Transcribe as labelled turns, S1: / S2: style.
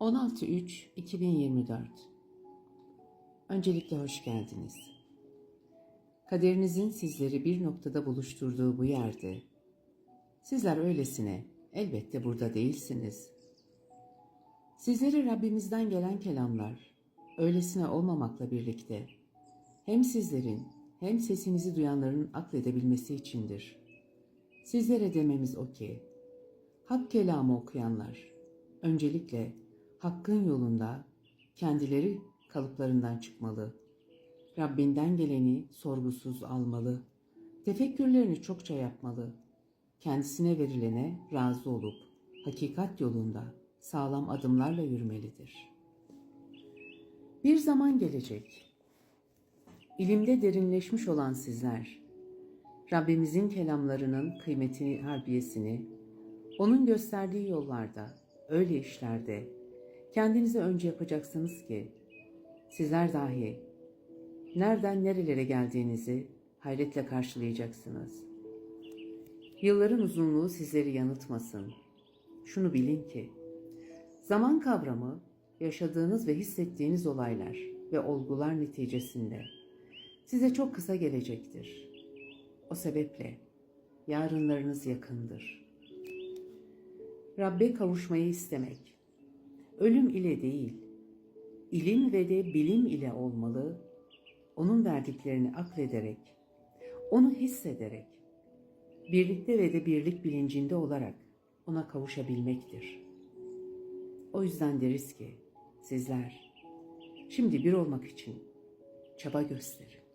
S1: 16.3.2024 Öncelikle hoş geldiniz. Kaderinizin sizleri bir noktada buluşturduğu bu yerde, sizler öylesine elbette burada değilsiniz. Sizlere Rabbimizden gelen kelamlar, öylesine olmamakla birlikte, hem sizlerin hem sesinizi duyanların akledebilmesi içindir. Sizlere dememiz o ki, Hak kelamı okuyanlar, öncelikle Hakk'ın yolunda kendileri kalıplarından çıkmalı. Rabbinden geleni sorgusuz almalı. Tefekkürlerini çokça yapmalı. Kendisine verilene razı olup hakikat yolunda sağlam adımlarla yürümelidir. Bir zaman gelecek. İlimde derinleşmiş olan sizler, Rabbimizin kelamlarının kıymetini, harbiyesini, onun gösterdiği yollarda, öyle işlerde kendinize önce yapacaksınız ki sizler dahi nereden nerelere geldiğinizi hayretle karşılayacaksınız. Yılların uzunluğu sizleri yanıltmasın. Şunu bilin ki zaman kavramı yaşadığınız ve hissettiğiniz olaylar ve olgular neticesinde size çok kısa gelecektir. O sebeple yarınlarınız yakındır. Rabbe kavuşmayı istemek, ölüm ile değil, ilim ve de bilim ile olmalı, onun verdiklerini aklederek, onu hissederek, birlikte ve de birlik bilincinde olarak ona kavuşabilmektir. O yüzden deriz ki sizler şimdi bir olmak için çaba gösterin.